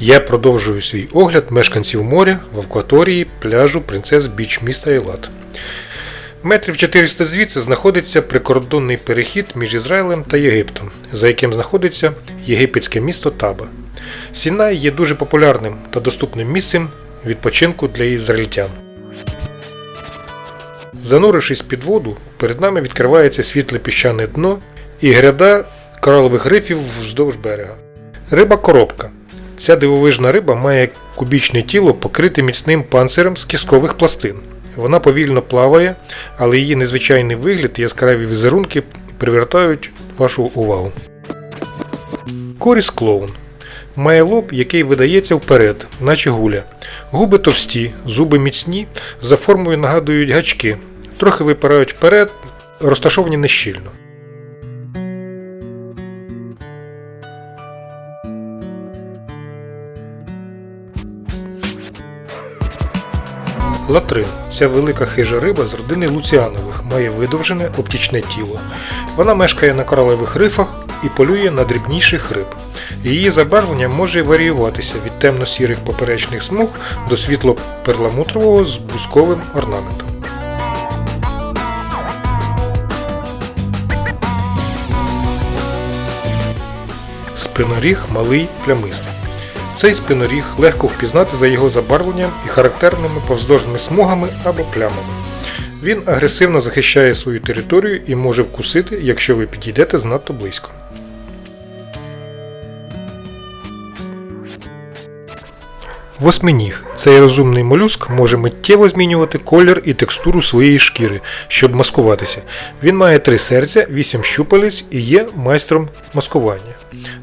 Я продовжую свій огляд мешканців моря в акваторії пляжу Принцес Біч міста Ейлат. Метрів 400 звідси знаходиться прикордонний перехід між Ізраїлем та Єгиптом, за яким знаходиться єгипетське місто Таба. Сінай є дуже популярним та доступним місцем відпочинку для ізраїльтян. Занурившись під воду, перед нами відкривається світле піщане дно і гряда коралових рифів вздовж берега. Риба коробка. Ця дивовижна риба має кубічне тіло, покрите міцним панцирем з кісткових пластин. Вона повільно плаває, але її незвичайний вигляд і яскраві візерунки привертають вашу увагу. Коріс клоун. Має лоб, який видається вперед, наче гуля. Губи товсті, зуби міцні, за формою нагадують гачки, трохи випирають вперед, розташовані нещільно. Латрин ця велика хижа риба з родини луціанових, має видовжене оптічне тіло. Вона мешкає на коралевих рифах і полює на дрібніших риб. Її забарвлення може варіюватися від темно-сірих поперечних смуг до світло-перламутрового з бусковим орнаментом. Спиноріг малий плямистий. Цей спиноріг легко впізнати за його забарвленням і характерними повздовжними смугами або плямами. Він агресивно захищає свою територію і може вкусити, якщо ви підійдете занадто близько. Восьминіг. Цей розумний молюск може миттєво змінювати колір і текстуру своєї шкіри, щоб маскуватися. Він має три серця, вісім щупалець і є майстром маскування.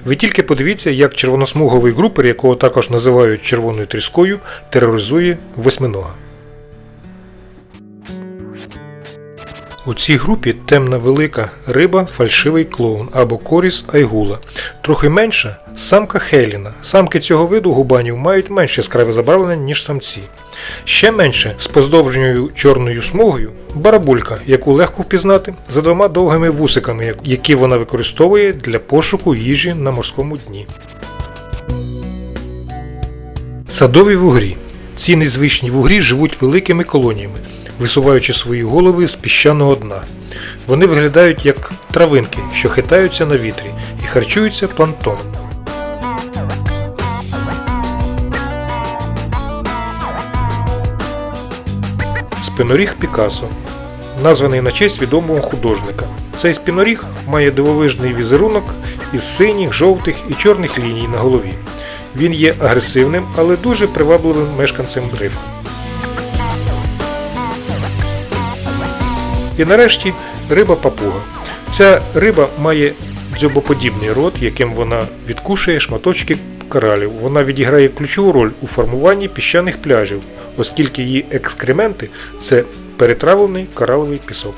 Ви тільки подивіться, як червоносмуговий групер, якого також називають червоною тріскою, тероризує восьминога. У цій групі темна велика риба фальшивий клоун або коріс айгула. Трохи менша самка Хеліна. Самки цього виду губанів мають менш яскраве забарвлення, ніж самці. Ще менше з поздовженою чорною смугою барабулька, яку легко впізнати за двома довгими вусиками, які вона використовує для пошуку їжі на морському дні. Садові вугрі. Ці незвичні вугрі живуть великими колоніями, висуваючи свої голови з піщаного дна. Вони виглядають як травинки, що хитаються на вітрі і харчуються планктоном. Спиноріг Пікасо, названий на честь відомого художника. Цей спиноріг має дивовижний візерунок із синіх, жовтих і чорних ліній на голові. Він є агресивним, але дуже привабливим мешканцем рифу. І нарешті риба папуга. Ця риба має дзьобоподібний рот, яким вона відкушує шматочки коралів. Вона відіграє ключову роль у формуванні піщаних пляжів, оскільки її екскременти це перетравлений кораловий пісок.